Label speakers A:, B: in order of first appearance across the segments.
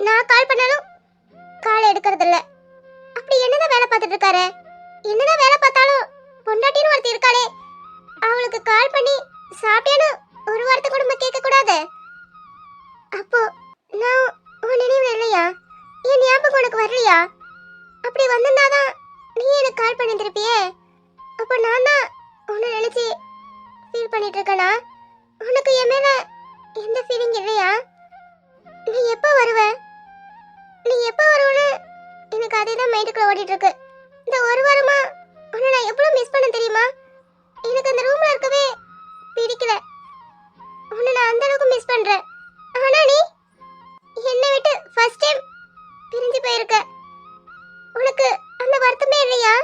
A: நான் கால் பண்ணாலும் கால் எடுக்கிறது இல்ல அப்படி என்னதான் வேலை பார்த்துட்டு இருக்காரு? என்னதான் வேலை பார்த்தாலும் பொண்டாட்டின்னு ஒருத்தி இருக்காளே அவளுக்கு கால் பண்ணி சாப்பிட்டேன்னு ஒரு வாரத்தை கூட நம்ம கேட்க கூடாது அப்போ நான் உன் நினைவு இல்லையா? என் ஞாபகம் உனக்கு வரலையா? அப்படி வந்திருந்தாதான் நீ எனக்கு கால் பண்ணியிருந்திருப்பியே. அப்போ நான் தான் உன்னை நினைச்சு ஃபீல் பண்ணிட்டு இருக்கேனா? உனக்கு என் மேல எந்த ஃபீலிங் இல்லையா? நீ எப்போ வருவ? நீ எப்போ வருவனு எனக்கு அதே தான் மைண்டுக்குள்ள ஓடிட்டு இருக்கு இந்த ஒரு வாரமா? உன்னை நான் எவ்வளோ மிஸ் பண்ண தெரியுமா? எனக்கு அந்த ரூம்ல இருக்கவே பிடிக்கல. உன்னை நான் அந்த அளவுக்கு மிஸ் பண்றேன். ஆனா நீ என்னை விட்டு ஃபர்ஸ்ட் டைம் பிரிஞ்சு போயிருக்க. உனக்கு அந்த வருத்தமே இல்லையா?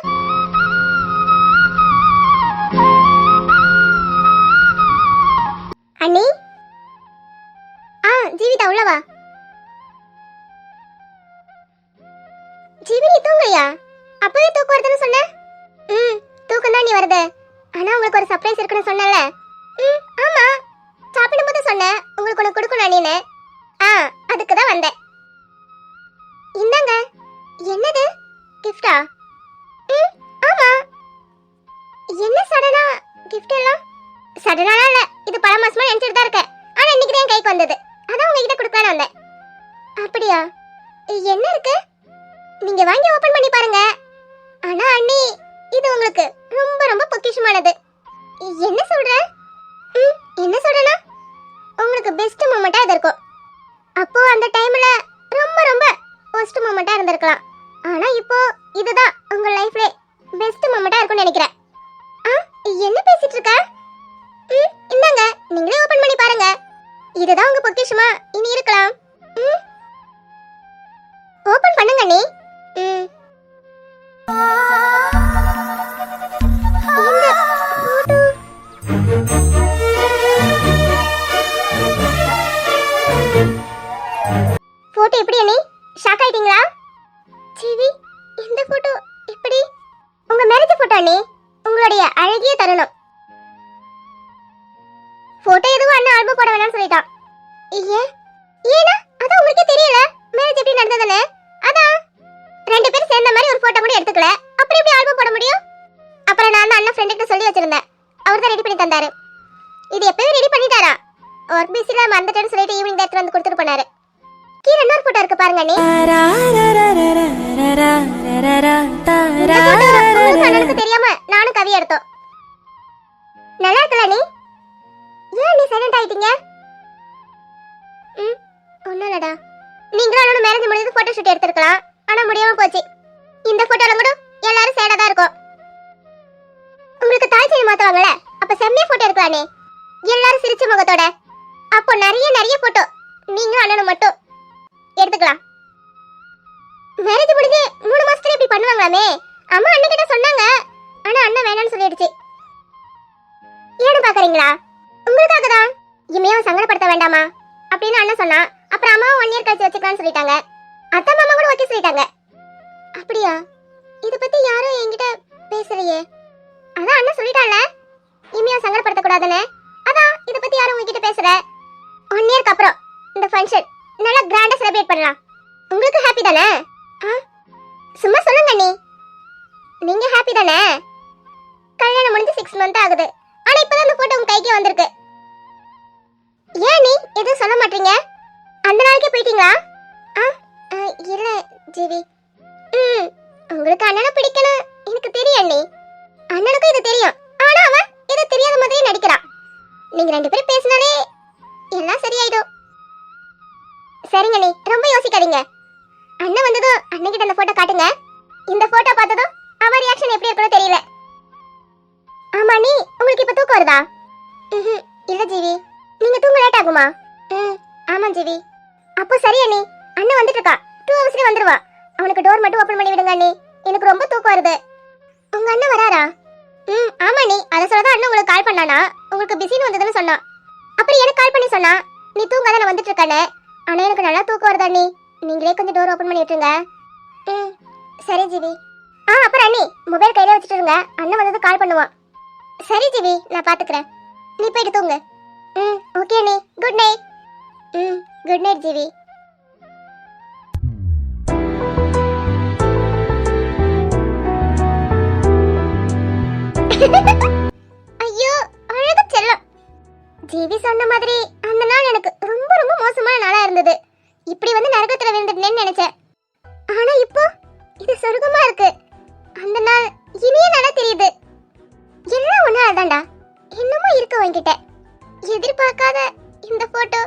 A: அண்ணி? அப்பவே தூக்கம் வருதுன்னு சொன்ன? ம் தூக்கம் தான் நீ வருது. ஆனா உங்களுக்கு ஒரு சர்ப்ரைஸ் இருக்குன்னு சொன்னல ம் ஆமா. சாப்பிடும்போது சொன்னேன் உங்களுக்கு ஒன்று கொடுக்கணும் நீனு ஆ அதுக்கு தான் வந்தேன். இந்தாங்க. என்னது? கிஃப்டா ம் ஆமா. என்ன சடனா கிஃப்ட் எல்லாம்? சடனாலாம் இல்ல. இது பல மாசமா நினைச்சிட்டு தான் இருக்கேன். ஆனா இன்னைக்கு தான் கைக்கு வந்தது. அதான் உங்ககிட்ட கொடுக்கலான்னு வந்தேன். அப்படியா? என்ன இருக்கு? நீங்க வாங்கி ஓபன் பண்ணி பாருங்க. ஆனா அண்ணி இது உங்களுக்கு ரொம்ப ரொம்ப பொக்கிஷமானது. என்ன சொல்ற? ம் என்ன சொல்றனா உங்களுக்கு பெஸ்ட் மூமெண்டா இது இருக்கும் அப்போ அந்த டைம்ல ரொம்ப ரொம்ப ஒஸ்ட் மூமெண்டா இருந்திருக்கலாம். ஆனா இப்போ இதுதான் உங்க லைஃப்ல பெஸ்ட் மொமெண்டா இருக்கும்னு நினைக்கிறேன். ஆ என்ன பேசிட்டு இருக்க? ம் இந்தாங்க நீங்களே ஓபன் பண்ணி பாருங்க. இதுதான் உங்க பொக்கிஷமா? இனி இருக்கலாம். ம். ஓபன் பண்ணுங்க நீ ம். போட்டோ எப்படி அண்ணி? ஷாக் ஆயிட்டீங்களா? ஜிவி இந்த போட்டோ எப்படி? உங்க மேரேஜ் போட்டோ அண்ணி உங்களுடைய அழகிய தருணம். போட்டோ எதுவும் அண்ணா ஆல்பம் போட வேணாம்னு சொல்லிட்டான். ஏன்? ஏனா அதான் உங்களுக்கே தெரியல. மேரேஜ் எப்படி நடந்ததுன்னு. அதான் ரெண்டு பேரும் சேர்ந்த மாதிரி ஒரு போட்டோ கூட எடுத்துக்கல. அப்புறம் எப்படி ஆல்பம் போட முடியும்? அப்புறம் நான் தான் அண்ணன் ஃப்ரெண்டுக்கு சொல்லி வச்சிருந்தேன். அவர் தான் ரெடி பண்ணி தந்தாரு. இது எப்பவே ரெடி பண்ணிட்டாரா? ஒர்க் பிஸில மறந்துட்டேன்னு சொல்லிட்டு ஈவினிங் எடுத்து வந்து கொடுத்துட்டு போனாரு. கீழே இன்னொரு போட்டோ இருக்கு பாருங்க நீ அண்ணனுக்கு தெரியாம நானும் கவி எடுத்தோம். நல்லா இருக்கல நீ ஏன் நீ சைலண்ட் ஆயிட்டீங்க? ம் ஒண்ணும் இல்லடா. நீங்களும் அண்ணனும் மேரேஜ் முடிஞ்சது போட்டோ ஷூட் எடுத்திருக்கலாம். ஆனா முடியாம போச்சு. இந்த போட்டோல கூட எல்லாரும் சேடா தான் இருக்கும். உங்களுக்கு தாய் செய்தி மாத்துவாங்கல்ல? அப்ப செம்மையா போட்டோ எடுக்கலானே எல்லாரும் சிரிச்ச முகத்தோட. அப்போ நிறைய நிறைய போட்டோ நீங்களும் அண்ணனும் மட்டும். எடுத்துக்கலாம். மேரேஜ் முடிஞ்சு மூணு மாசத்துல இப்படி பண்ணுவாங்களாமே? அம்மா அண்ணன் கிட்ட சொன்னாங்க. ஆனா அண்ணன் வேணாம்னு சொல்லிடுச்சு. ஏன்னு பாக்குறீங்களா? உங்களுக்காக தான் இமையாவும் சங்கடப்படுத்த வேண்டாமா? அப்படின்னு அண்ணன் சொன்னா அப்புறம் அம்மா ஒன் இயர் கழிச்சு வச்சுக்கலாம்னு சொல்லிட்டாங்க. அத்தை மாமா கூட ஓகே சொல்லிட்டாங்க. அப்படியா? இத பத்தி யாரும் என்கிட்ட பேசலையே அதான் அண்ணன் சொல்லிட்டான்ல. இமையாவும் சங்கடப்படுத்த கூடாதுன்னு அதான் இத பத்தி யாரும் உங்ககிட்ட பேசல ஒன் இயர்க்கு அப்புறம் இந்த ஃபங்க்ஷன் நல்லா கிராண்டா செலிப்ரேட் பண்ணலாம். உங்களுக்கு ஹாப்பி தானே? ஆ? சும்மா சொல்லுங்க நீ நீங்க ஹாப்பி தானே? கல்யாணம் முடிஞ்சு சிக்ஸ் மந்த் ஆகுது. ஆனா இப்பதான் அந்த போட்டோ உங்க கைக்கே வந்திருக்கு. ஏன் நீ எதுவும் சொல்ல மாட்டீங்க? அந்த நாளைக்கே போயிட்டீங்களா? இல்ல ஜிவி. ம் உங்களுக்கு அண்ணனை பிடிக்கணும். எனக்கு தெரியும் நீ அண்ணனுக்கும் இது தெரியும். நீங்க ரெண்டு பேரும் பேசினாலே எல்லாம் சரியாயிடும். சரிங்க நீ ரொம்ப யோசிக்காதீங்க. அண்ணன் வந்ததும் அண்ணன் கிட்ட அந்த போட்டோ காட்டுங்க. இந்த போட்டோ பார்த்ததும் அவன் ரியாக்ஷன் எப்படி இருக்கணும் தெரியல. ஆமா நீ உங்களுக்கு இப்ப தூக்கம் வருதா? இல்ல ஜீவி. நீங்க தூங்க லேட் ஆகுமா? ம் ஆமா ஜீவி. அப்போ சரி அண்ணி. அண்ணன் வந்துட்டு இருக்கா டூ ஹவர்ஸ்ல வந்துருவா. அவனுக்கு டோர் மட்டும் ஓபன் பண்ணி விடுங்க அண்ணி. எனக்கு ரொம்ப தூக்கம் வருது. உங்க அண்ணன் வராரா? ம் ஆமா நீ அதை சொல்லதான் அண்ணன் உங்களுக்கு கால் பண்ணானா? உங்களுக்கு பிஸின்னு வந்ததுன்னு சொன்னான். அப்புறம் எனக்கு கால் பண்ணி சொன்னா நீ தூங்காத நான் வந்துட்டு இருக்கேன்னு ஆனா எனக்கு நல்லா தூக்கம் வருதா அண்ணி. நீங்களே கொஞ்சம் டோர் ஓபன் பண்ணி விட்டுருங்க. ம் சரி ஜிவி. ஆ அப்புறம் அண்ணி மொபைல் கையில வச்சுட்டு இருங்க. அண்ணன் வந்தது கால் பண்ணுவான். சரி ஜிவி நான் பாத்துக்கிறேன். நீ போயிட்டு தூங்கு. ம் ஓகே அண்ணி. குட் நைட் ம் குட் நைட் ஜிவி. ஐயோ அழகு செல்லம். ஜீவி சொன்ன மாதிரி அந்த நாள் எனக்கு ரொம்ப ரொம்ப மோசமான நாளா இருந்தது. இப்படி வந்து நரகத்துல விழுந்துட்டேன்னு நினைச்சேன். ஆனா இப்போ இது சொர்க்கமா இருக்கு. அந்த நாள் இனிய நாளா தெரியுது. எல்லாம் ஒன்னா தான்டா இன்னமும் இருக்கு உன்கிட்ட. எதிர்பார்க்காத இந்த போட்டோ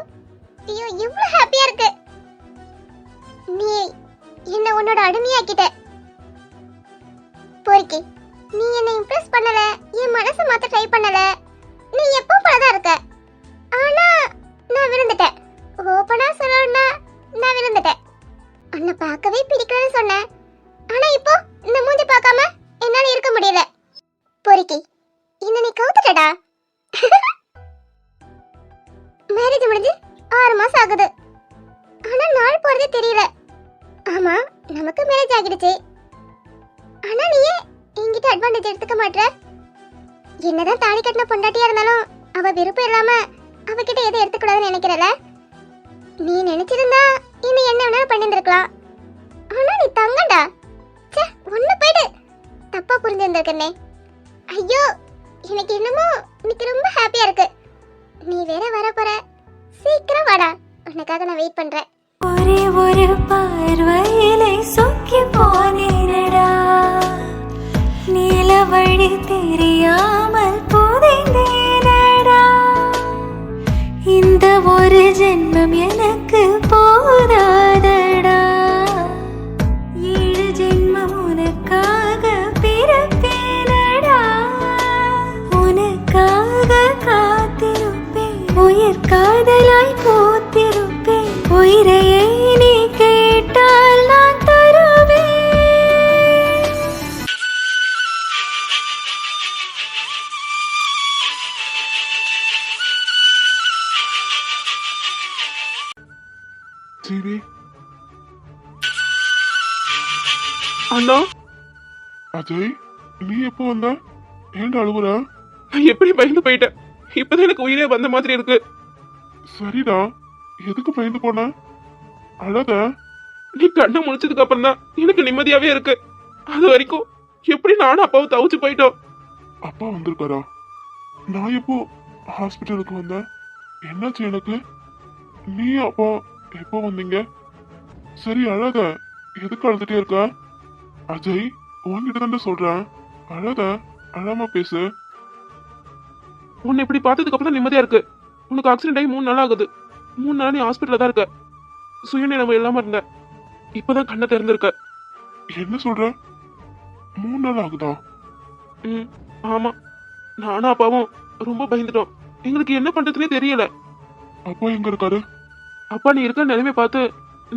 A: ஐயோ எவ்வளவு ஹாப்பியா இருக்கு. நீ என்ன உன்னோட அடிமையாக்கிட்ட. பொறுக்கி. நீ என்னை இம்ப்ரெஸ் பண்ணல என் மனசை மாத்த ட்ரை பண்ணல. நீ எப்போ போலதான் இருக்க. ஆனா நான் விழுந்துட்டேன் ஓபனா சொல்லணும்னா நான் விழுந்துட்டேன் உன்னை பார்க்கவே பிடிக்கலன்னு சொன்னேன். ஆனா இப்போ இந்த மூஞ்சி பார்க்காம என்னால இருக்க முடியல. பொறுக்கி என்ன நீ கவுத்துட்டடா. மேரேஜ் முடிஞ்சு ஆறு மாசம் ஆகுது. ஆனா நாள் போறதே தெரியல. ஆமா நமக்கு மேரேஜ் ஆகிடுச்சு. ஆனா நீ என்கிட்ட அட்வான்டேஜ் எடுத்துக்க மாட்ற? என்னதான் தாலி கட்டின பொண்டாட்டியா இருந்தாலும் அவ விருப்பம் இல்லாம அவகிட்ட எதை எடுத்துக்கூடாதுன்னு நினைக்கிறல? நீ நினைச்சிருந்தா இன்னும் என்ன வேணாலும் பண்ணியிருந்திருக்கலாம். ஆனா நீ தங்கடா ச்சே ஒண்ணு போயிடு தப்பா புரிஞ்சிருந்திருக்கனே. ஐயோ எனக்கு என்னமோ இன்னைக்கு ரொம்ப ஹாப்பியா இருக்கு. நீ வேற வர போற. சீக்கிரம் வாடா. உனக்காக நான் வெயிட் பண்றேன்.
B: ஒரே ஒரு பார்வையிலே சொக்கி போனே வழி தெரியாமல் புதைந்தேனடா. இந்த ஒரு ஜென்மம் எனக்கு போ
C: ஜீவி அண்ணா? அஜய் நீ எப்போ வந்த? ஏன்டா அழுகுற
D: நான் எப்படி பயந்து போயிட்டேன்? இப்பதான் எனக்கு உயிரே வந்த மாதிரி இருக்கு.
C: சரிடா. எதுக்கு பயந்து போன? அழக
D: நீ கண்ணை முடிச்சதுக்கு அப்புறம் தான் எனக்கு நிம்மதியாவே இருக்கு. அது வரைக்கும் எப்படி நானும் அப்பாவும் தவிச்சு போயிட்டோம்?
C: அப்பா வந்திருக்காரா? நான் எப்போ ஹாஸ்பிட்டலுக்கு வந்தேன்? என்னாச்சு எனக்கு? நீ அப்பா எப்போ வந்தீங்க? சரி அழக எதுக்கு அழுதுட்டே இருக்க? அஜய் உன்கிட்ட தான் சொல்றேன். அழக அழாம பேசு.
D: உன்னை இப்படி பார்த்ததுக்கு அப்புறம் நிம்மதியா இருக்கு. உனக்கு ஆக்சிடென்ட் ஆகி மூணு நாள் ஆகுது. மூணு நாள் நீ ஹாஸ்பிட்டல்ல தான் இருக்க. சுயநிலைமை இல்லாம இருந்த. இப்பதான் கண்ணை திறந்திருக்க.
C: என்ன சொல்ற? மூணு நாள் ஆகுதா?
D: ம் ஆமா. நானும் அப்பாவும் ரொம்ப பயந்துட்டோம். எங்களுக்கு என்ன பண்றதுனே தெரியல.
C: அப்பா எங்க இருக்காரு?
D: அப்பா நீ இருக்கிற நிலைமை பார்த்து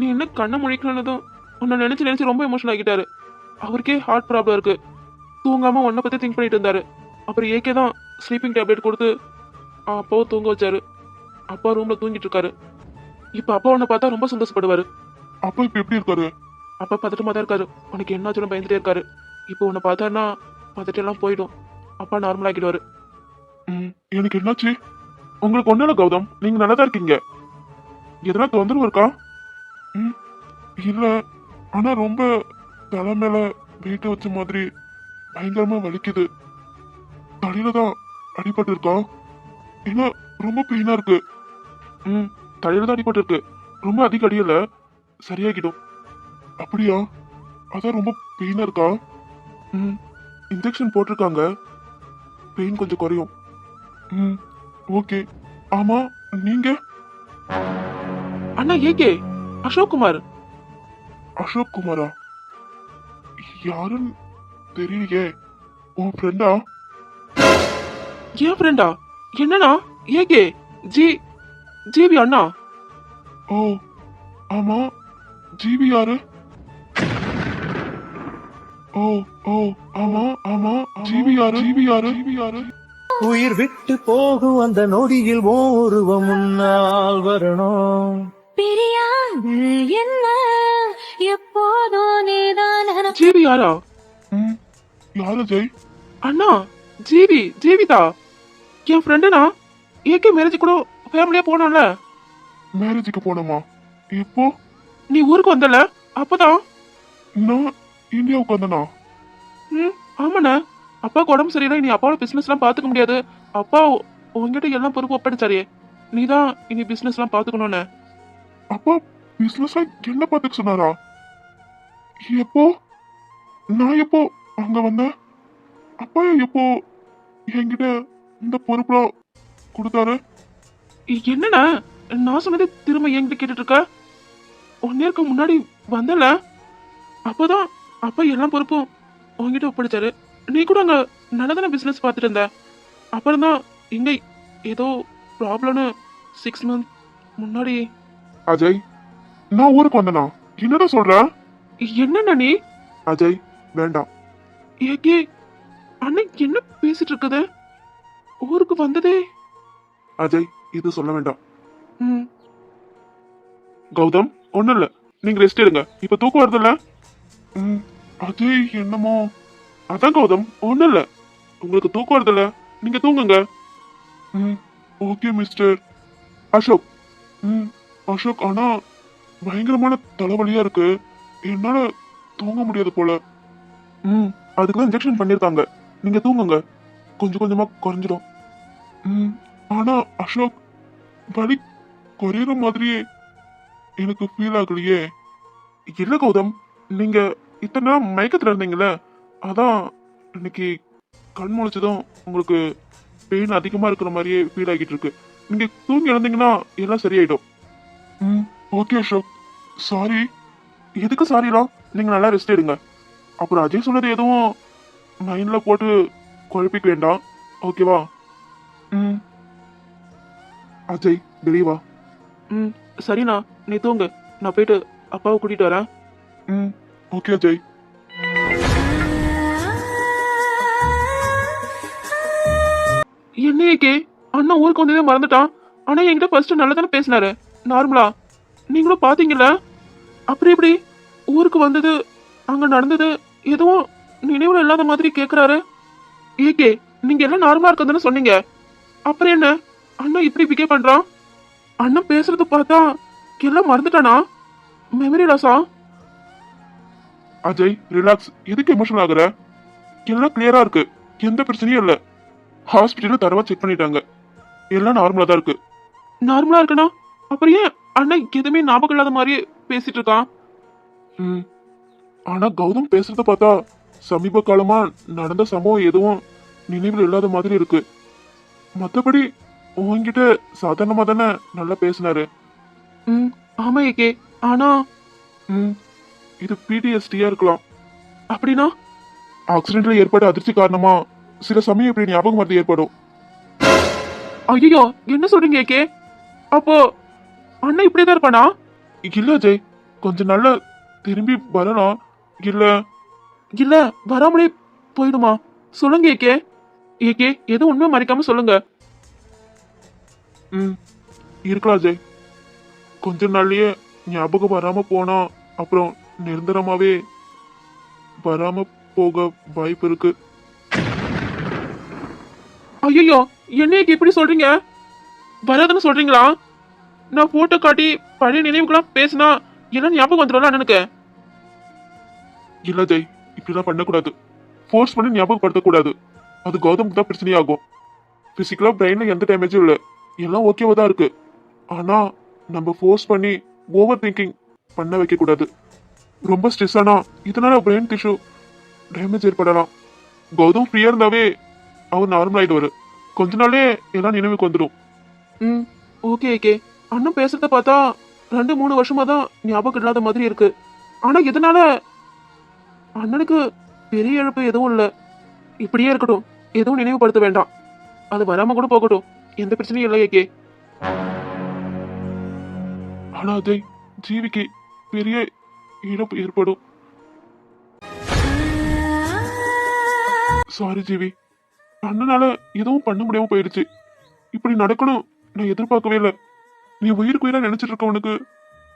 D: நீ என்ன கண்ணை முழிக்கணுன்னதும் உன்னை நினைச்சு நினைச்சு ரொம்ப எமோஷனல் ஆகிட்டாரு. அவருக்கே ஹார்ட் ப்ராப்ளம் இருக்கு. தூங்காம உன்னை பத்தி திங்க் பண்ணிட்டு இருந்தாரு. அப்புறம் ஏகே தான் ஸ்லீப்பிங் டேப்லெட் கொடுத்து அப்பாவும் தூங்க வச்சாரு. அப்பா ரூம்ல தூங்கிட்டு இருக்காரு. இப்போ அப்பா உன்னை பார்த்தா ரொம்ப சந்தோஷப்படுவாரு.
C: அப்பா இப்ப எப்படி இருக்காரு?
D: அப்பா பதட்டமா தான் இருக்காரு. உனக்கு என்னாச்சுன்னு பயந்துட்டே இருக்காரு. இப்போ உன்னை பார்த்தாருன்னா எல்லாம் போயிடும். அப்பா நார்மல் ஆக்கிடுவாரு
C: ம், எனக்கு என்னாச்சு? உங்களுக்கு இல்ல கௌதம். நீங்க நல்லா தான் இருக்கீங்க. எதனா தொந்தரவு இருக்கா? ம் இல்ல. ஆனா ரொம்ப தலை மேல வெயிட்ட வச்ச மாதிரி பயங்கரமா வலிக்குது. தலையில தான் அடிபட்டு இருக்கா? ஏன்னா ரொம்ப பெயினா இருக்கு.
D: ம் தலையில தான் அடிபட்டு இருக்கு.
C: ரொம்ப அதிக அடியல சரியாகிடும் அப்படியா? அதான் ரொம்ப பெயினா இருக்கா? ம் இன்ஜெக்ஷன் போட்டிருக்காங்க. பெயின் கொஞ்சம் குறையும். ம் ஓகே ஆமா நீங்க?
D: அண்ணா ஏகே அசோக் குமார்
C: அசோக் குமாரா யாருன்னு தெரியலையே. உன் ஃப்ரெண்டா
D: என் ஃப்ரெண்டா என்னண்ணா? ஏகே ஜி ஜிபி அண்ணா.
C: ஓ ஆமா ஜிபி யாரு? ஓ ஓ ஆமா ஆமா ஜிபி யாரு? ஜிபி யாரு? ஜிபி யாரு?
E: உயிர் விட்டு போகும் அந்த நொடியில் ஓ உருவம் முன்னால் வரணும்.
B: பிரியாது என்ன? எப்போதோ நீதான்.
D: ஜிபி யாரா?
C: ம் யாரு ஜெய்
D: அண்ணா ஜிபி ஜீவிதா. என் ஃப்ரெண்டுண்ணா ஏகே மேரேஜ் கூட ஃபேமிலியா போனோம்ல.
C: மேரேஜுக்கு போனோமா? இப்போ?
D: நீ ஊருக்கு வந்தல? அப்பதான்.
C: நான் இந்தியாவுக்கு வந்தனா?
D: ம் ஆமாண்ணே. அப்பாவுக்கு உடம்பு சரியில்லை நீ அப்பாவோட பிசினஸ்லாம் பார்த்துக்க முடியாது. அப்பா உ- உன்கிட்ட எல்லாம் பொறுப்பு ஒப்படைச்சாரியே நீ தான் இனி பிசினஸ்லாம் பார்த்துக்கணும்னு.
C: அப்பா பிசினஸ் என்ன பார்த்துக்க சொன்னாரா? எப்போ? நான் எப்போ அங்க வந்தேன்? அப்பா எப்போ என்கிட்ட இந்த பொறுப்புலாம் கொடுத்தாரு?
D: என்னண்ணா நான் சொன்னது திரும்ப என்கிட்ட கேட்டுட்டு இருக்க ஒன் இயர்க்கு முன்னாடி வந்தல அப்போதான் அப்பா எல்லாம் பொறுப்பும் உங்ககிட்ட ஒப்படைச்சாரு. நீ கூட அங்க நல்லதான பிசினஸ் பார்த்துட்டு இருந்த? அப்புறம் தான் இங்க ஏதோ ப்ராப்ளம்னு சிக்ஸ் மந்த் முன்னாடி
C: அஜய் நான் ஊருக்கு வந்தனா? என்னடா சொல்ற?
D: என்னண்ணா நீ
C: அஜய் வேண்டாம்
D: ஏகே அண்ணன் என்ன பேசிட்டு இருக்குது ஊருக்கு வந்ததே.
C: அஜய் இது சொல்ல வேண்டாம்.
D: ம்.
C: கௌதம் ஒண்ணும் இல்ல. நீங்க ரெஸ்ட் எடுங்க. இப்ப தூக்கம் வருதுல்ல? ம், அஜய் என்னமோ? அதான் கௌதம் ஒண்ணும் இல்ல. உங்களுக்கு தூக்கம் வருதுல்ல? நீங்க தூங்குங்க. ம். Okay mister Ashok. ம். அசோக் ஆனா பயங்கரமான தலைவலியா இருக்கு. என்னால தூங்க முடியாது போல. ம் அதுக்கு தான் இன்ஜெக்ஷன் பண்ணியிருக்காங்க நீங்க தூங்குங்க. கொஞ்சம் கொஞ்சமா குறைஞ்சிடும் ம் ஆனா அசோக் வலி குறையிற மாதிரியே எனக்கு ஃபீல் ஆகலையே. இல்ல கௌதம் நீங்க இத்தனை நேரம் மயக்கத்துல இருந்தீங்களே அதான் இன்னைக்கு கண் முழிச்சதும் உங்களுக்கு பெயின் அதிகமா இருக்கிற மாதிரியே ஃபீல் ஆகிட்டு இருக்கு. நீங்க தூங்கி எழுந்தீங்கன்னா எல்லாம் சரியாயிடும். ம் ஓகே அசோக் சாரி எதுக்கு சாரிலாம் நீங்க நல்லா ரெஸ்ட் எடுங்க. அப்புறம் அஜய் சொன்னது எதுவும் மைண்ட்ல போட்டு குழப்பிக்க வேண்டாம். ஓகேவா ம். அஜய் வெளியே வா.
D: ம் சரிண்ணா நீ தூங்கு. நான் போயிட்டு அப்பாவை கூட்டிட்டு வரேன்.
C: ம் ஓகே அஜய்.
D: என்ன ஏகே அண்ணா ஊருக்கு வந்ததே மறந்துட்டான். ஆனா என்கிட்ட ஃபர்ஸ்ட் நல்லா தானே பேசினாரு. நார்மலா? நீங்களும் பாத்தீங்கல்ல? அப்புறம் எப்படி? ஊருக்கு வந்தது அங்க நடந்தது எதுவும் நினைவுல இல்லாத மாதிரி கேக்குறாரு. ஏகே நீங்க எல்லாம் நார்மலா இருக்கதானே சொன்னீங்க? அப்புறம் என்ன? அண்ணா இப்படி பிகே பண்றான்? அண்ணன் பேசுறது பார்த்தா எல்லாம் மறந்துட்டானா? மெமரி லாஸா
C: அஜய் ரிலாக்ஸ் எதுக்கு எமோஷனல் ஆகுற? எல்லாம் கிளியரா இருக்கு. எந்த பிரச்சனையும் இல்ல. ஹாஸ்பிட்டல்ல தரவா செக் பண்ணிட்டாங்க. எல்லாம் நார்மலா தான் இருக்கு.
D: நார்மலா இருக்கனா அப்புறம் ஏன் அண்ணன் எதுவுமே ஞாபகம் இல்லாத மாதிரியே பேசிட்டு இருக்கான்?
C: ம். ஆனா கௌதம் பேசுறத பார்த்தா சமீப காலமா நடந்த சம்பவம் எதுவும் நினைவில் இல்லாத மாதிரி இருக்கு. மத்தபடி உன்கிட்ட சாதாரணமா தானே நல்லா பேசினாரு.
D: ம் ஆமா ஏகே. ஆனா
C: ம் இது பிடிஎஸ்டியா இருக்கலாம்.
D: அப்படின்னா?
C: ஆக்சிடென்ட்ல ஏற்பட்ட அதிர்ச்சி காரணமா சில சமயம் இப்படி ஞாபகம் மருந்து ஏற்படும்.
D: ஐயோ என்ன சொல்றீங்க ஏகே? அப்போ அண்ணன் இப்படியே தான் இருப்பானா?
C: இல்ல அஜய் கொஞ்சம் நாள்ல திரும்பி வரலாம் இல்ல.
D: இல்ல வராமலே போயிடுமா? சொல்லுங்க ஏகே ஏகே எதுவும் உண்மை மறைக்காம சொல்லுங்க.
C: ம் இருக்கலாம் அஜய் கொஞ்ச நாள்லயே ஞாபகம் வராம போனா அப்புறம் நிரந்தரமாவே வராம போக வாய்ப்பு இருக்கு.
D: ஐயோ என்ன ஏகே இப்படி சொல்றீங்க? வராதுன்னு சொல்றீங்களா? நான் போட்டோ காட்டி பழைய நினைவுகளாம் பேசினா எல்லாம் ஞாபகம் வந்துடும்ல அண்ணனுக்கு?
C: இல்ல அஜய் இப்படிலாம் பண்ணக்கூடாது. ஃபோர்ஸ் பண்ணி ஞாபகப்படுத்தக்கூடாது. அது கௌதமுக்கு தான் பிரச்சனையாகும் பிசிக்கலா பிரெயின்ல எந்த டேமேஜும் இல்லை. எல்லாம் ஓகேவா தான் இருக்கு. ஆனா நம்ம ஃபோர்ஸ் பண்ணி ஓவர் திங்கிங் பண்ண வைக்க கூடாது ரொம்ப ஸ்ட்ரெஸ் ஆனா இதனால பிரெயின் டிஷ்யூ டேமேஜ் ஏற்படலாம். கௌதம் ஃப்ரீயா இருந்தாவே அவர் நார்மல் ஆயிடுவாரு. கொஞ்ச நாளே எல்லாம் நினைவுக்கு வந்துடும்.
D: ம் ஓகே ஓகே அண்ணன் பேசுறத பார்த்தா ரெண்டு மூணு வருஷமா தான் ஞாபகம் இல்லாத மாதிரி இருக்கு. ஆனா இதனால அண்ணனுக்கு பெரிய இழப்பு எதுவும் இல்லை. இப்படியே இருக்கட்டும். எதுவும் நினைவுபடுத்த வேண்டாம். அது வராம கூட போகட்டும். எந்த பிரச்சனையும் இல்லை ஏகே.
C: ஆனா அதை ஜீவிக்கு பெரிய இழப்பு ஏற்படும். சாரி ஜீவி. அண்ணனால எதுவும் பண்ண முடியாம போயிடுச்சு. இப்படி நடக்கணும் நான் எதிர்பார்க்கவே இல்லை. நீ உயிருக்கு உயிரா நினைச்சிட்டு இருக்க உனக்கு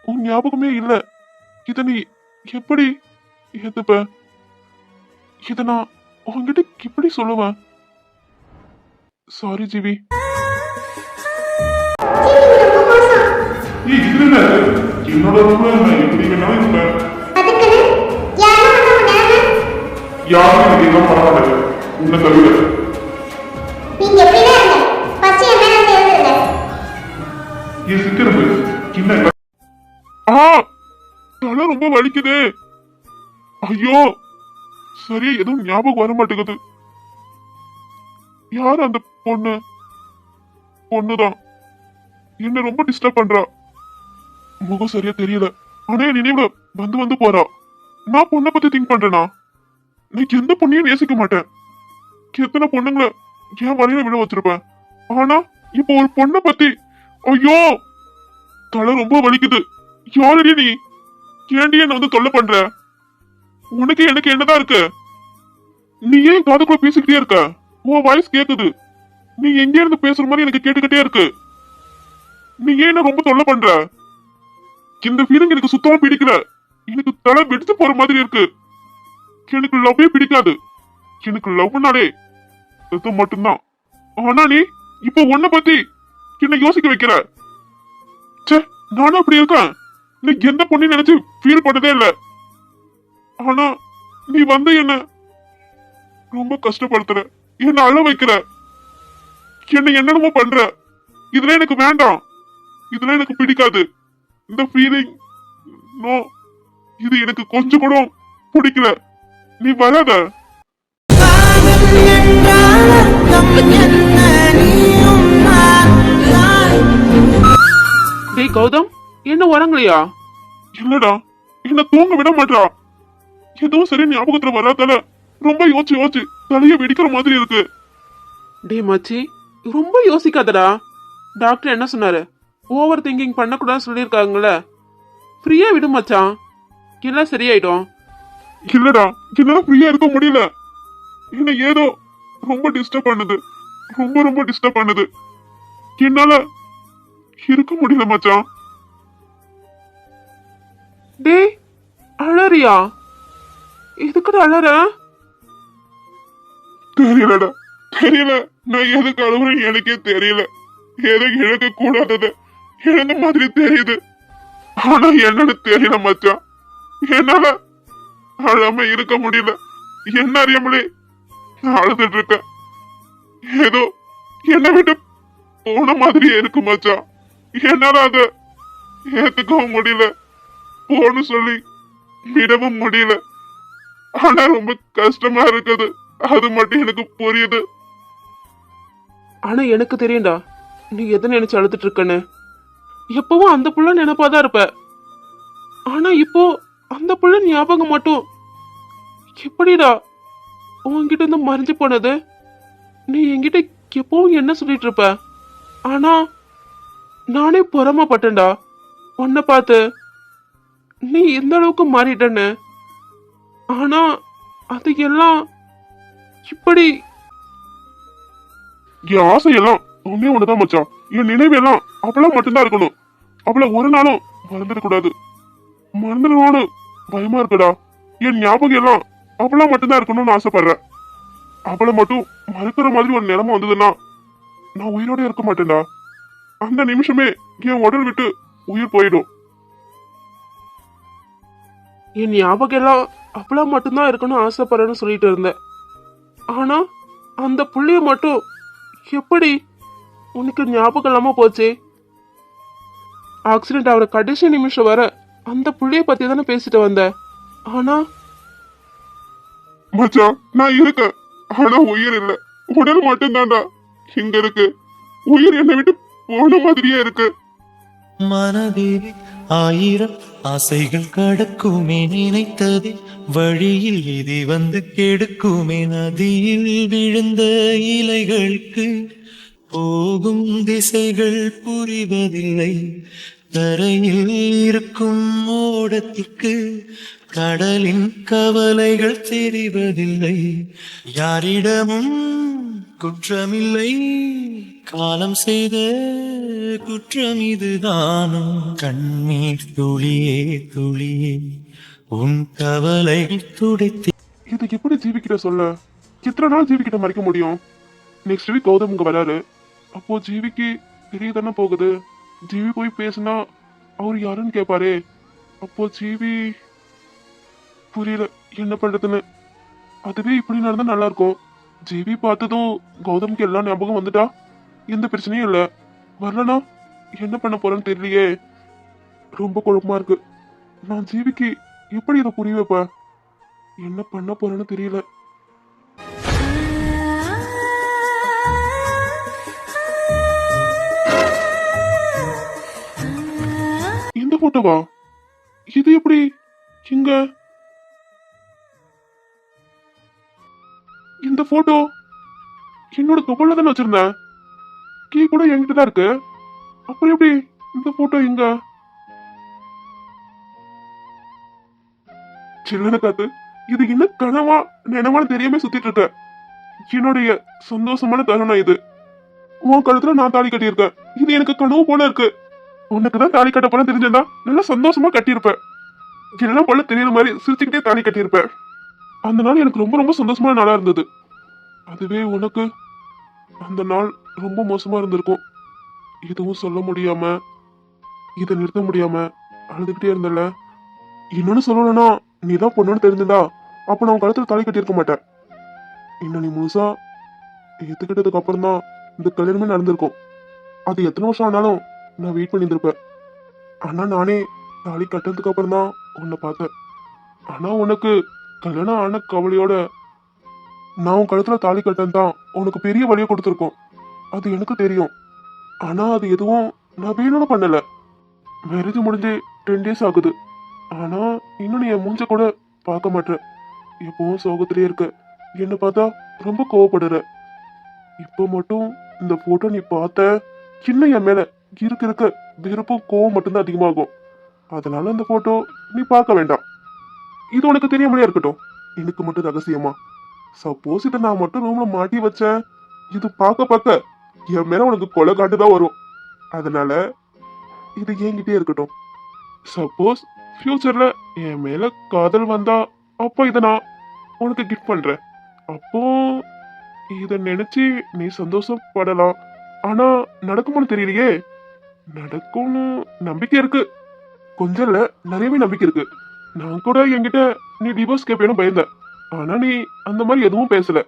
C: உன் ஞாபகமே இல்ல. இத நீ எப்படி ஏத்துப்ப? இத நான் உன்கிட்ட எப்படி சொல்லுவேன். சாரி ஜீவி. என்னோட ரூம்ல நான் எப்படி வேணாலும் இருப்பேன்
A: யாரும்
C: எனக்கு எல்லாம் பரவாயில்ல உன்னை தவிர. என் சிக்கிறப்பு தலை ரொம்ப வலிக்குது. ஐயோ சரியா எதுவும் ஞாபகம் வர மாட்டேங்குது. யார் அந்த பொண்ணு? பொண்ணுதான். என்ன ரொம்ப டிஸ்டர்ப் பண்றா. முகம் சரியா தெரியல. ஆனா என் நினைவுல வந்து வந்து போறா. நான் பொண்ணை பத்தி திங்க் பண்றேனா? நான் எந்த பொண்ணையும் நேசிக்க மாட்டேன். எத்தனை பொண்ணுங்களை என் வரையில விட வச்சிருப்பேன். ஆனா இப்போ ஒரு பொண்ணை பத்தி ஐயோ தலை ரொம்ப வலிக்குது. யாரடி நீ? ஏண்டி என்ன வந்து தொல்லை பண்ற? உனக்கு எனக்கு என்னதான் இருக்கு? நீ ஏன் காதுக்குள்ள பேசிக்கிட்டே இருக்க? உன் வாய்ஸ் கேக்குது. நீ எங்க இருந்து பேசுற மாதிரி எனக்கு கேட்டுக்கிட்டே இருக்கு. நீ ஏன் என்ன ரொம்ப தொல்லை பண்ற? இந்த ஃபீலிங் எனக்கு சுத்தமா பிடிக்கல. எனக்கு தலை வெடிச்சு போற மாதிரி இருக்கு. எனக்கு லவ்வே பிடிக்காது. எனக்கு லவ்னாலே இது மட்டும்தான். ஆனா நீ இப்ப உன்னை பத்தி என்ன யோசிக்க வைக்கிற? ச்சே நானும் அப்படி இருக்கேன். நீ எந்த பொண்ணு நினைச்சு ஃபீல் பண்ணதே இல்ல. ஆனா நீ வந்து என்ன ரொம்ப கஷ்டப்படுத்துற. என்ன அழ வைக்கிற. என்ன என்னென்னமோ பண்ற. இதுல எனக்கு வேண்டாம். இதுல எனக்கு பிடிக்காது. இந்த ஃபீலிங் நோ இது எனக்கு கொஞ்சம் கூட பிடிக்கல. நீ வராத.
D: டேய் கௌதம் என்ன உறங்கலையா?
C: இல்லடா என்ன தூங்க விட மாட்டா. எதுவும் சரி ஞாபகத்துல வராதால ரொம்ப யோசிச்சு யோசிச்சு தலைய வெடிக்கிற மாதிரி இருக்கு.
D: டேய் மச்சி ரொம்ப யோசிக்காதடா. டாக்டர் என்ன சொன்னாரு? ஓவர் திங்கிங் பண்ணக்கூடாதுன்னு சொல்லியிருக்காங்கல்ல. ஃப்ரீயா விடு மச்சான். எல்லாம் சரியாயிடும்.
C: இல்லடா என்னால ஃப்ரீயா இருக்க முடியல. என்ன ஏதோ ரொம்ப டிஸ்டர்ப் பண்ணுது. ரொம்ப ரொம்ப டிஸ்டர்ப் பண்ணுது. என்னால இருக்க முடியல மச்சான்.
D: டேய் அழறியா எதுக்குடா அழற
C: தெரியலடா. தெரியல. நான் எதுக்கு அழுகுறேன் எனக்கே தெரியல. எதை இழக்க கூடாதது? இழந்த மாதிரி தெரியுது? ஆனா என்னன்னு தெரியல மச்சான். என்னால அழாம இருக்க முடியல. என்ன அறியாமலே நான் அழுதுட்டு இருக்கேன். ஏதோ என்னை விட்டு போன மாதிரியே இருக்கு மச்சான். என்னால அத ஏத்துக்கவும் முடியல. போன்னு சொல்லி விடவும் முடியல. ஆனா ரொம்ப கஷ்டமா இருக்குது. அது மட்டும் எனக்கு புரியுது.
D: ஆனா எனக்கு தெரியும்டா. நீ எதை நினைச்சு அழுதுட்டு இருக்கன்னு. எப்பவும் அந்த புள்ள நினைப்பாதான் இருப்ப. ஆனா இப்போ அந்த புள்ள ஞாபகம் மட்டும். எப்படிடா? உன்கிட்ட இருந்து மறைஞ்சு போனது? நீ என்கிட்ட எப்பவும் என்ன சொல்லிட்டு இருப்ப? ஆனா நானே பொறாமப்பட்டேன்டா. உன்னை பார்த்து நீ எந்த அளவுக்கு மாறிட்டன்னு. ஆனா அது எல்லாம் இப்படி
C: என் ஆசையெல்லாம் ஒன்னே ஒண்ணுதான் மச்சான். என் நினைவெல்லாம் அவளா மட்டும்தான் இருக்கணும். அவள ஒரு நாளும் மறந்துடக்கூடாது மறந்துடுவான்னு பயமா இருக்குடா. என் ஞாபகம் எல்லாம் அவளா மட்டும்தான் இருக்கணும்னு ஆசைப்படுறேன். அவளை மட்டும் மறக்கிற மாதிரி ஒரு நிலைமை வந்ததுன்னா நான் உயிரோட இருக்க மாட்டேன்டா. அந்த நிமிஷமே என் உடல் விட்டு உயிர் போயிடும்.
D: என் ஞாபகம் எல்லாம் அப்பளா மட்டும்தான் இருக்கணும்னு ஆசைப்படுறேன்னு சொல்லிட்டு இருந்தேன். ஆனா அந்த புள்ளிய மட்டும் எப்படி உனக்கு ஞாபகம் இல்லாம போச்சு? ஆக்சிடென்ட் ஆகிற கடைசி நிமிஷம் வர அந்த புள்ளைய பத்தி தானே பேசிட்டு வந்த ஆனா
C: மச்சான் நான் இருக்கேன். ஆனா உயிர் இல்லை. உடல் மட்டும்தான்டா இங்க இருக்கு. உயிர் என்னை விட்டு ஓடு மாதிரியே இருக்கு.
E: மனதில் ஆயிரம் ஆசைகள் கடக்குமே நினைத்தது. வழியில் இது வந்து கெடுக்குமே நதியில் விழுந்த இலைகளுக்கு. போகும் திசைகள் புரிவதில்லை. தரையில் இருக்கும் ஓடத்துக்கு கடலின் கவலைகள் தெரிவதில்லை. யாரிடமும் குற்றமில்லை. காலம் செய்த குற்றம் இதுதானோ? கண்ணீர் துளியே துளியே உன் கவலை துடைத்து.
C: இது எப்படி ஜீவிக்கிட்ட சொல்ல? எத்தனை நாள் ஜீவிக்கிட்ட மறைக்க முடியும்? நெக்ஸ்ட் வீக் கௌதம் இங்க வராரு. அப்போ ஜீவிக்கு தெரிய தானே போகுது. ஜீவி போய் பேசினா அவர் யாருன்னு கேட்பாரே அப்போ ஜீவி புரியல என்ன பண்றதுன்னு. அதுவே இப்படி நடந்தா நல்லா இருக்கும். ஜீவி பார்த்ததும் கௌதம்க்கு எல்லாம் ஞாபகம் வந்துட்டா? எந்த பிரச்சனையும் இல்லை. வரலனா என்ன பண்ண போறேன்னு தெரியலையே. ரொம்ப குழப்பமா இருக்கு. நான் ஜீவிக்கு எப்படி இதை புரிய வைப்பேன் என்ன பண்ண போறேன்னு தெரியல. இந்த போட்டோவா இது எப்படி? இங்க. இந்த போட்டோ என்னோட கப்பல்ல தானே வச்சிருந்தேன். கீ கூட என்கிட்ட தான் இருக்கு. அப்புறம் எப்படி இந்த போட்டோ எங்க சில்லன காத்து இது என்ன கனவா நினைவான தெரியாம சுத்திட்டு இருக்க. என்னுடைய சந்தோஷமான தருணம் இது. உன் கழுத்துல நான் தாலி கட்டியிருக்கேன். இது எனக்கு கனவு போல இருக்கு. உனக்கு தான் தாலி கட்ட போல தெரிஞ்சிருந்தா நல்லா சந்தோஷமா கட்டியிருப்பேன். எல்லாம் போல தெரியற மாதிரி சிரிச்சுக்கிட்டே தாலி கட்டியிருப்பேன். அந்த நாள் எனக்கு ரொம்ப ரொம்ப சந்தோஷமான நாளா இருந்தது. அதுவே உனக்கு? அந்த நாள் ரொம்ப மோசமா இருந்திருக்கும். எதுவும் சொல்ல முடியாம இதை நிறுத்த முடியாம அழுதுகிட்டே இருந்தல இன்னொன்னு சொல்லணும்னா நீ தான் பொண்ணுன்னு தெரிஞ்சிருந்தா அப்ப நான் உன் கழுத்துல தாலி கட்டியிருக்க மாட்டேன். இன்னும் நீ முழுசா ஏத்துக்கிட்டதுக்கு அப்புறம் தான் இந்த கல்யாணமே நடந்திருக்கும். அது எத்தனை வருஷம் ஆனாலும் நான் வெயிட் பண்ணியிருந்திருப்பேன். ஆனா நானே தாலி கட்டுறதுக்கு அப்புறம் தான் உன்னை பார்த்தேன். ஆனா உனக்கு கல்யாணம் ஆன கவலையோட நான் உன் கழுத்துல தாலி கட்டன் தான். உனக்கு பெரிய வழியை கொடுத்துருக்கோம். அது எனக்கு தெரியும். ஆனா அது எதுவும் நான் வேணும்னு பண்ணல. மேரேஜ் முடிஞ்சு டென் டேஸ் ஆகுது. ஆனா இன்னும் நீ என் மூஞ்ச கூட பார்க்க மாட்டேற. எப்பவும் சோகத்திலே இருக்க. என்ன பார்த்தா ரொம்ப கோவப்படுற. இப்போ மட்டும் இந்த போட்டோ நீ பார்த்த சின்ன என் மேல இருக்க இருக்க வெறுப்பும் கோவம் மட்டும்தான் அதிகமாகும். அதனால அந்த போட்டோ நீ பார்க்க வேண்டாம். இது உனக்கு தெரியாமலே இருக்கட்டும். எனக்கு மட்டும் ரகசியமா? சப்போஸ் இதை நான் மட்டும் ரூம்ல மாட்டி வச்சேன். இது பார்க்க பார்க்க என் மேல உனக்கு கொலை காட்டு தான் வரும். அதனால இது என்கிட்டே இருக்கட்டும். சப்போஸ் ஃபியூச்சர்ல என் மேல காதல் வந்தா அப்போ இதை நான் உனக்கு கிஃப்ட் பண்றேன். அப்போ இதை நினைச்சு நீ சந்தோஷப்படலாம். ஆனா நடக்குமான்னு தெரியலையே. நடக்கும்னு நம்பிக்கை இருக்கு. கொஞ்சம் இல்ல நிறையவே நம்பிக்கை இருக்கு. நான் கூட என்கிட்ட நீ டிவோர்ஸ் கேட்பேன்னு பயந்தேன். ஆனா நீ அந்த மாதிரி எதுவும் பேசல.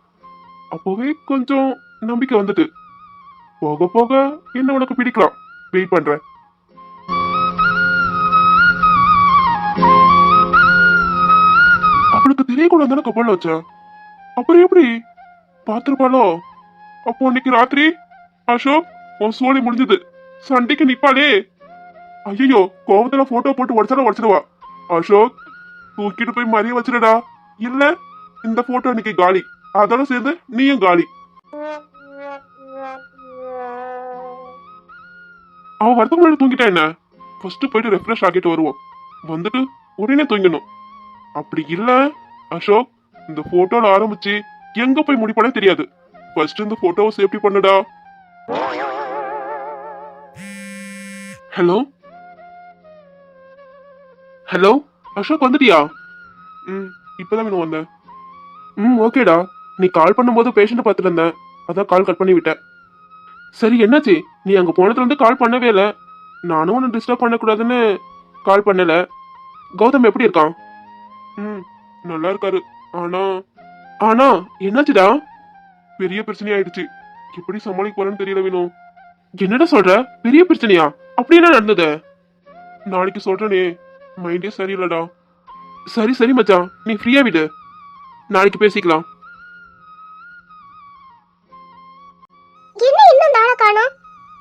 C: அப்போவே கொஞ்சம் நம்பிக்கை வந்துட்டு. போக போக என்ன உனக்கு பிடிக்கலாம்? வெயிட் பண்றேன். அவளுக்கு தெரியக்கூடாது தானே கப்பல் வச்சேன் அப்புறம் எப்படி? பார்த்துருப்பாளோ? அப்போ அன்னைக்கு ராத்திரி அசோக் உன் சோழி முடிஞ்சது. சண்டைக்கு நிப்பாளே. ஐயோ கோபத்துல போட்டோ போட்டு உடச்சாலும் உடச்சிடுவா அசோக் தூக்கிட்டு போய் மறிய வச்சிடடா. இல்ல இந்த போட்டோ இன்னைக்கு காலி. அதோட சேர்ந்து நீயும் காலி. அவன் வரதுக்கு முன்னாடி தூங்கிட்டா என்ன? ஃபர்ஸ்ட் போயிட்டு ரெஃப்ரெஷ் ஆகிட்டு வருவோம். வந்துட்டு உடனே தூங்கணும். அப்படி இல்ல அசோக் இந்த போட்டோல ஆரம்பிச்சு எங்க போய் முடிப்பானே தெரியாது. ஃபர்ஸ்ட் இந்த போட்டோவை சேஃப்டி பண்ணுடா. ஹலோ ஹலோ அசோக் வந்துட்டியா? ம் இப்போதான் வேணும் வந்தேன். ம் ஓகேடா. நீ கால் பண்ணும்போது பேஷண்ட்டை பார்த்துட்டு இருந்தேன் அதான் கால் கட் பண்ணி விட்டேன் சரி என்னாச்சு? நீ அங்கே போனதுலேருந்து கால் பண்ணவே இல்லை. நானும் ஒன்று டிஸ்டர்ப் பண்ணக்கூடாதுன்னு கால் பண்ணலை. கௌதம் எப்படி இருக்கான்? ம் நல்லா இருக்காரு. ஆனா ஆனா என்னாச்சுடா? பெரிய பிரச்சனை ஆயிடுச்சு. எப்படி சமாளிக்க போறேன்னு தெரியல வேணும் என்னடா சொல்ற? பெரிய பிரச்சனையா? அப்படி என்ன நடந்தது? நாளைக்கு சொல்றேனே. மைண்டே சரியில்லடா. சரி சரி மச்சான். நீ ஃப்ரீயா விடு. நாளைக்கு பேசிக்கலாம்.
A: என்ன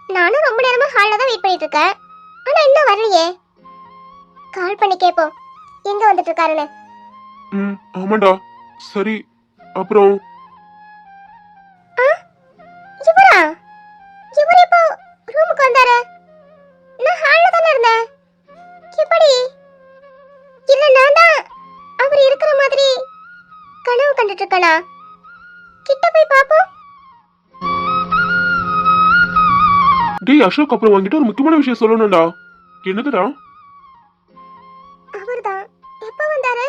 A: நானும் ரொம்ப நேரமா ஹால்ல தான் வெயிட் பண்ணிட்டு இருக்கேன். ஆனா இன்னும் வரலையே. கால் பண்ணி கேப்போம். எங்க வந்துட்டு இருக்காருன்னு?
C: ம் ஆமாண்டா. சரி அப்புறம்
A: கனவு கண்டுட்டு இருக்கனா கிட்ட போய் பாப்போம்
C: டேய் அசோக் அப்புறம் உன்கிட்ட ஒரு முக்கியமான விஷயம் சொல்லணும்டா. என்னதுடா?
A: அவர்தான். எப்ப வந்தாரு?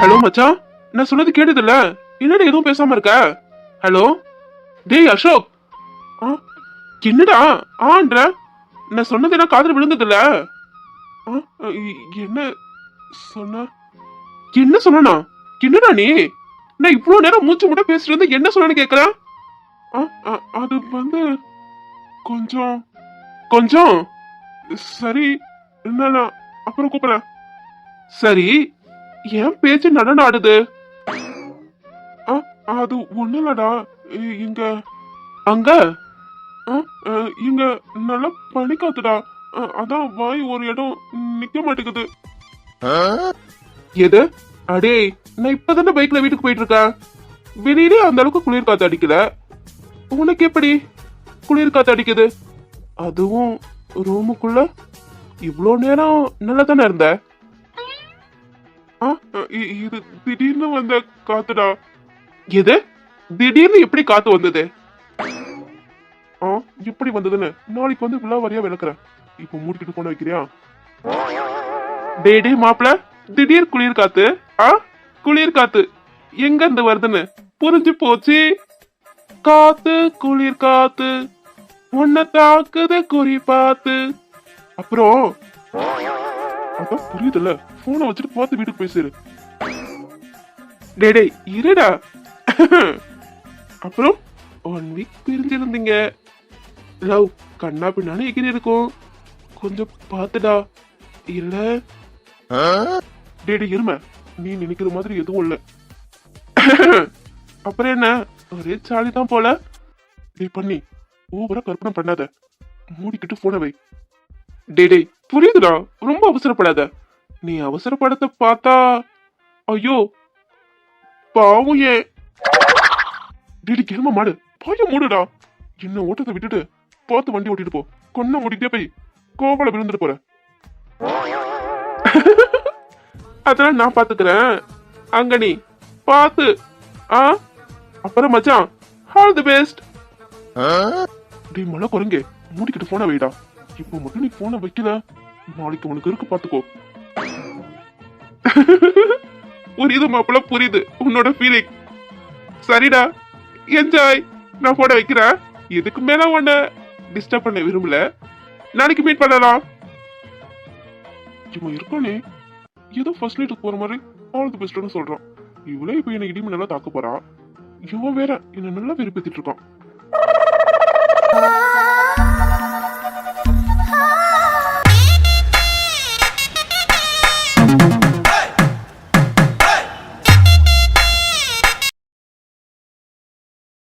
D: ஹலோ மச்சான். நான் சொன்னது கேட்டதில்ல. என்னடா எதுவும் பேசாம இருக்க? ஹலோ? டேய் அசோக். என்னடா? ஆன்ற நான் சொன்னது என்ன காதல் விழுந்ததில்ல ஆ, இ- என்ன சொன்ன? என்ன சொன்னா என்னடா நீ? நான் இவ்வளவு நேரம் மூச்சு முட்ட பேசிட்டு இருந்து என்ன சொன்னேன்னு கேக்குறேன் ஆ, ஆ, அது வந்து கொஞ்சம் கொஞ்சம் சரி நான் அப்புறம் கூப்பிடுறேன். சரி என் பேச்சு நடனாடுது ஆ, அது ஒண்ணு இல்லடா இ- இங்க அங்க. இங்க நல்லா பனி காத்துடா. அதான் வாய் ஒரு இடம் நிக்க மாட்டேங்குது. எது? அடே நான் இப்பதானே பைக்ல வீட்டுக்கு போயிட்டு இருக்கேன் வெளியிலே அந்த அளவுக்கு குளிர் காத்து அடிக்கல. உனக்கு எப்படி குளிர் காத்து அடிக்குது? அதுவும் ரூமுக்குள்ள இவ்வளோ நேரம் நல்லா தானே இருந்த இது திடீர்னு வந்த காத்துடா. எது? திடீர்னு எப்படி காத்து வந்தது? எப்படி வந்ததுன்னு நாளைக்கு வந்து விழாவாரியா விளக்குறேன். இப்போ மூடிக்கிட்டு கொண்டு வைக்கிறியா? டே டே மாப்பிள திடீர் குளிர் காத்து ஆ? குளிர் காத்து. எங்க இருந்து வருதுன்னு? புரிஞ்சு போச்சு. காத்து குளிர் காத்து. உன்னை தாக்குது குறி பார்த்து. அப்புறம் அதான் புரியுதுல்ல. போனை வச்சுட்டு பார்த்து வீட்டுக்கு போய் டேடே டேய் இருடா. அப்புறம் ஒன் வீக் பிரிஞ்சிருந்தீங்க. லவ் கண்ணா பின்னாடி எகிரி இருக்கும். கொஞ்சம் பார்த்துடா. இல்ல. டேய் இரும. நீ நினைக்கிற மாதிரி எதுவும் இல்ல. அப்புறம் என்ன? ஒரே சாலி தான் போல. டேய் பண்ணி. ஓவரா கற்பனை பண்ணாத. மூடிக்கிட்டு போன வை. டேய் டேய் புரியுதுடா. ரொம்ப அவசரப்படாத. நீ அவசரப்படத்தை பார்த்தா ஐயோ பாவம் ஏன்? டேடி கிளம்ப மாடு. பாய மூடுடா. என்ன ஓட்டத்தை விட்டுட்டு. பார்த்து வண்டி ஓட்டிட்டு போ. கொன்ன ஓட்டிட்டே போய் கோவல விழுந்துட்டு போற. அதெல்லாம் நான் பாத்துக்கிறேன். அங்க நீ பார்த்து ஆ? அப்புறம் மச்சான் ஆல் தி பெஸ்ட் டேய் மழை குரங்கே மூடிக்கிட்டு போன வைடா. இப்போ மட்டும் நீ போனை வைக்கல. நாளைக்கு உனக்கு இருக்கு பாத்துக்கோ. புரியுது மாப்பிள்ள புரியுது. உன்னோட ஃபீலிங் சரிடா. என்ஜாய் நான் போட வைக்கிறேன். இதுக்கு மேல உன்னை டிஸ்டர்ப் பண்ண விரும்பல. நாளைக்கு மீட் பண்ணலாம். இவன் இருக்கானே. ஏதோ ஃபர்ஸ்ட் நைட்டுக்கு போற மாதிரி ஆல் தி பெஸ்ட்னு சொல்றான். இவளே இப்போ என்ன இடிமை நல்லா தாக்க போறா. இவன் வேற என்ன நல்லா வெறுப்பேத்திட்டு இருக்கான்.